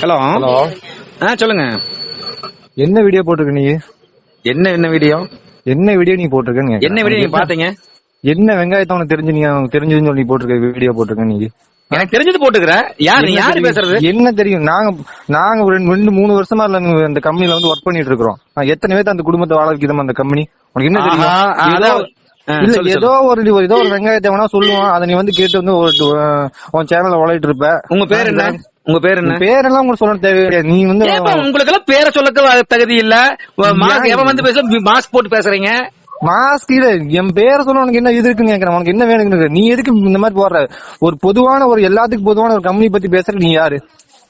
Hello. Hello. ஆ சொல்லுங்க. என்ன video போட்டிருக்க நீ? என்ன என்ன வீடியோ என்ன வீடியோ நீ கேக்குறேன். என்ன வீடியோ நீங்க பாத்தீங்க என்ன வெங்காயத்தை உனக்கு தெரிஞ்சு நீ தெரிஞ்சதுன்னு சொல்லி போட்டிருக்க வீடியோ போட்டிருக்க நீ? எனக்கு தெரிஞ்சது போட்டுக்கிறேன் யார் நீ யாரு? பேசுறது? என்ன தெரியும்? நாங்க நாங்க ஒரு ரெண்டு மூணு வருஷமா இல்ல இந்த கம்பெனில வந்து ஒர்க் பண்ணிட்டு இருக்கிறோம். நான் எத்தனை பேர் அந்த குடும்பத்தை வாழ வைக்கிறோம் அந்த கம்பெனி உனக்கு என்ன தெரியும்? இல்ல ஏதோ ஒரு ஏதோ ஒரு வெங்காயத்தை வேணா சொல்லுவான். அதை நீ வந்து கேட்டு வந்து உன் சேனல்ல உழைட்டு இருப்ப. உங்க பேர் என்ன? உங்க பேர் என்ன? பேரெல்லாம் உங்களுக்கு சொல்ல தேவையில்லை நீ வந்து உங்களுக்கு எல்லாம் பேரை சொல்லக்க தகுதி இல்ல. மாஸ்க்? எவன் வந்து பேச மாஸ்க் போட்டு பேசுறீங்க? மாஸ்க் இல்ல என் பேரை சொல்ல உனக்கு என்ன இது இருக்குன்னு கேக்குறேன். உனக்கு என்ன வேணுங்கிறது நீ எதுக்கு இந்த மாதிரி போடுற? ஒரு பொதுவான ஒரு எல்லாத்துக்கும் பொதுவான ஒரு கம்பெனி பத்தி பேசுற நீ யாரு?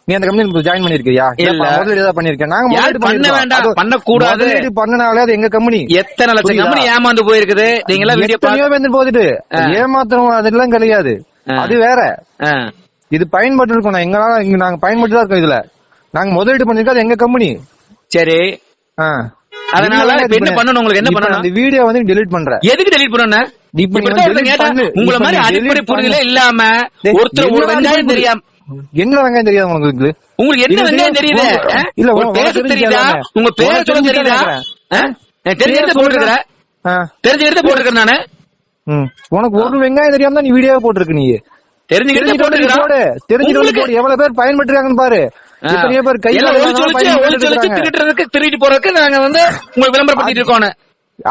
நீ அந்த கம்பெனி ஜாயின் பண்ணிருக்கியா? இல்ல. முதலீடு ஏதாவது பண்ணிருக்கேன். நாங்க முதலீடு பண்ண. வேண்டாம், பண்ணக்கூடாது. முதலீடு பண்ணனாலே அது எங்க கம்பெனி எத்தனை லட்சம்? கம்பெனி ஏமாந்து போயிருக்குது? நீங்க எல்லாம் வீடியோ போகுது ஏமாத்திரம் அதெல்லாம் கிடையாது. அது வேற. இது பயன்பட்டு இருக்கோம். நான் எங்களால இங்க நாங்க பயன்பட்டு தான் இருக்கோம் இதுல. நாங்க முதலீடு பண்ணிருக்கோம் அது எங்க கம்பெனி சரி. அதனால என்ன பண்ணணும்? உங்களுக்கு என்ன பண்ணணும்? அந்த வீடியோ வந்து டெலீட் பண்ற எதுக்கு டெலீட் பண்ணணும். உங்கள மாதிரி அடிப்படை புரிதலே. இல்லாம ஒருத்தர் ஒரு வெங்காயம் தெரியாம? என்ன வெங்காயம் தெரியாது உனக்கு இது உங்களுக்கு என்ன வெங்காயம் தெரியுது? இல்ல, பேச தெரியுதா. உங்க பேர் சொல்ல தெரியுதா? கேக்குறேன். ஆ? நான் தெரிஞ்ச பேர் போட்டுக்கிறேன் ஆ, தெரிஞ்ச எடுத்து போட்டுக்கிறேன் நானு. உனக்கு ஒரு வெங்காயம் தெரியாம தான் நீ வீடியோ போட்டிருக்க நீ. தெரிஞ்சு எடுத்து தெரிஞ்சுட்டு வந்து போடு எவ்வளவு பேர் பயன்பட்டுருக்காங்கன்னு பாரு. எத்தனையோ பேர் கை எல்லாம் ஒளிச்சு ஒளிச்சு ஒளிச்சு ஒளிச்சு திருடுறதுக்கு திருடிட்டு போறதுக்கு நாங்க வந்து உங்களுக்கு விளம்பரம் பண்ணிட்டு இருக்கோம்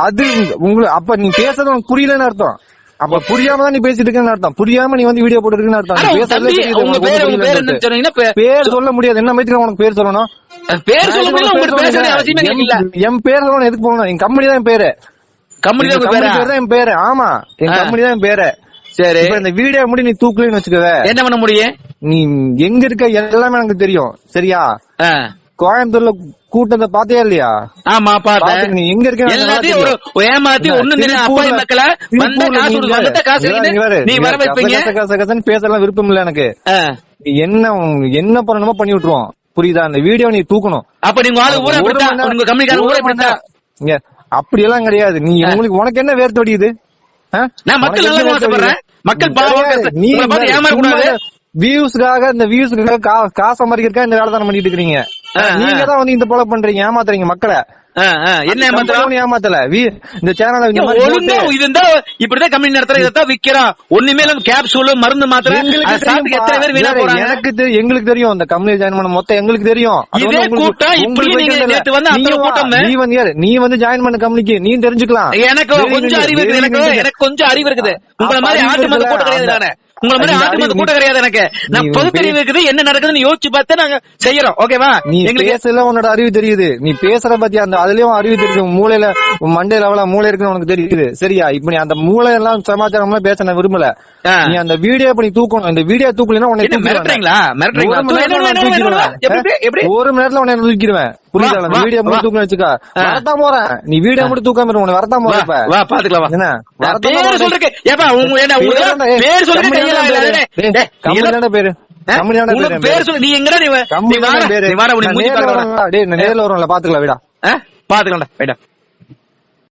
அது உங்களுக்கு அப்ப நீ பேசுறது உனக்கு புரியலன்னு அர்த்தம். அப்ப புரியாம தான் நீ பேசிட்டு இருக்கேன்னு அர்த்தம். புரியாம நீ வந்து வீடியோ அர்த்தம். தெரியுது உங்க உனக்கு பேர் சொல்ல முடியாது. என்ன மாதிரி உனக்கு பேர் சொல்லணும்? பேர் சொல்ல என் பேர் சொல்லணும். எதுக்கு போகணும்? என் கம்பெனி தான் என் பேரு. கம்பெனி தான் என் பேரு. ஆமா என். கம்பெனி தான் என் பேரு. சரி. இப்ப இந்த வீடியோ முடி நீ தூக்கலன்னு வச்சுக்கவே. என்ன பண்ண முடியும்? நீ எங்க இருக்க எல்லாமே எனக்கு தெரியும். சரியா. கோயம்புத்தூர்ல கூட்டத்தை பாத்தியா இல்லையா? ஆமா பாத்துக்க, நீ எங்க இருக்க எல்லாத்தையும் ஒரு. ஏமாத்தி ஒண்ணு அப்பாவி மக்களை வந்த காசு வந்த நீ வர வைப்பீங்க. கசன்னு பேசலாம் விருப்பம் இல்ல எனக்கு. என்ன என்ன பண்ணணுமோ பண்ணி விட்டுருவோம். புரியுதா? அந்த வீடியோ நீ தூக்கணும். அப்ப நீங்க ஆளு ஊரே நேரம்- உங்க கம்பெனிக்கார ஊரே. இங்க அப்படி எல்லாம் கிடையாது. நீ உங்களுக்கு உனக்கு என்ன வேர்த்து வடியுது ஆ? நான் மக்கள் நல்லா ஆசைப்படுறேன். மக்கள் பாவம் ஏமாற கூடாது. வியூஸ்க்காக இந்த வியூஸ்க்காக காசு சம்பாதிக்கிறதுக்காக இந்த வேலை தானே பண்ணிட்டு இருக்கீங்க. நீங்க தான் வந்து இந்த போல பண்றீங்க ஏமாத்துறீங்க மக்களை. என்ன ஏமாத்துறோம் கம்பெனி ஏமாத்தல. வி- இந்த சேனலை ஒழுங்கா இருந்தா இப்படிதான் கம்பெனி நடத்துற இதான் விக்கிறோம் ஒண்ணுமே இல்ல கேப்சூல் மருந்து மாத்திரை. எத்தனை பேர் வீணா போறாங்க? எனக்கு எங்களுக்கு தெரியும். இந்த கம்பெனி ஜாயின் பண்ண மொத்தம் எங்களுக்கு தெரியும். இதே கூட்டம் இப்படி நீங்க. நேத்து வந்து வா, கூட்டம் நீ வந்து யாரு? நீ வந்து ஜாயின் பண்ண கம்பெனிக்கு நீ தெரிஞ்சுக்கலாம். எனக்கு கொஞ்சம் அறிவு இருக்குது. எனக்கு. எனக்கு கொஞ்சம் அறிவு இருக்குது. உங்களை மாதிரி ஆட்டு இருக்குல்ல, கூட்டம் கிடையாது அந்த- உங்களை மாதிரி ஆட்டு கூட்டம் கிடையாது எனக்கு. நான் நீ பகுத்தறிவு பே- இருக்குது என்ன நடக்குதுன்னு யோசிச்சு பார்த்து நாங்க செய்யறோம். ஓகேவா நீ பேசல உன்னோட அறிவு தெரியுது. நீ பேசுற பத்தி அந்த அதுலயும் அறிவு தெரியுது. மூளையில மண்டையில எவ்வளவு மூளை இருக்குன்னு உனக்கு தெரியுது. சரியா? இப்ப நீ அந்த மூளை எல்லாம் சமாச்சாரம் எல்லாம் பேச நான் விரும்பல. நீ அந்த வீடியோ இப்ப நீ தூக்கணும். இந்த வீடியோ தூக்கலைன்னா தூக்கிடுவாங்க. மிரட்டுறீங்களா? மிரட்டுறீங்களா? ஒரு மணி நேரத்துல உன்னை தூக்கிடுவேன். புரியுதா? வீடியோ. மட்டும் தூக்கணும் வச்சுக்கா. ஆ. வரத்தான் போறேன். நீ வீடியோ மட்டும் தூக்காம இரு, உன்னை வரத்தான் வா போறேன் இப்ப. வா பாத்துக்கலாம் என்ன? பேர். சொல்றேன் ஏப்பா உங்க என்ன உங்க பேர் பேர். சொல்லு நீ எங்கடா நீ வ- நீ கம்பெனி வார தானே பேரு நீ வார உனக்கு நான் மூஞ்சி நேர்ல பார்க்க வரேன்டா. டேய் நான் நேர்ல வரேன்ல பாத்துக்கலாம் விடா. பாத்துக்கலாம்டா போயிட்டா